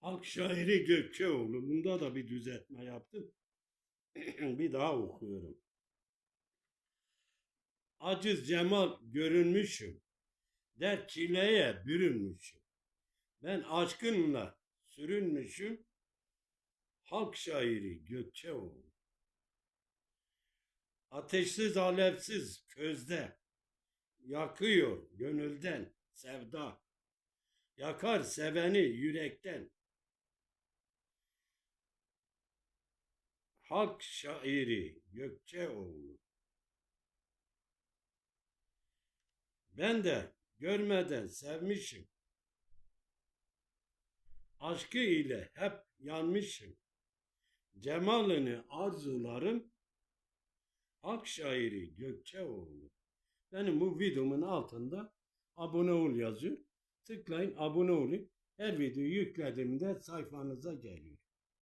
Halk şairi Gökçeoğlu. Bunda da bir düzeltme yaptım. bir daha okuyorum. Aciz Cemal görünmüşüm. Dert çileye bürünmüşüm. Ben aşkınla sürünmüşüm. Halk şairi Gökçeoğlu. Ateşsiz alevsiz közde yakıyor gönülden sevda. Yakar seveni yürekten. Halk şairi Gökçeoğlu. Ben de görmeden sevmişim. Aşkı ile hep yanmışım. Cemalini arzularım. Halk şairi Gökçeoğlu. Benim bu videomun altında abone ol yazıyor. Tıklayın abone olun. Her videoyu yüklediğimde sayfanıza geliyor.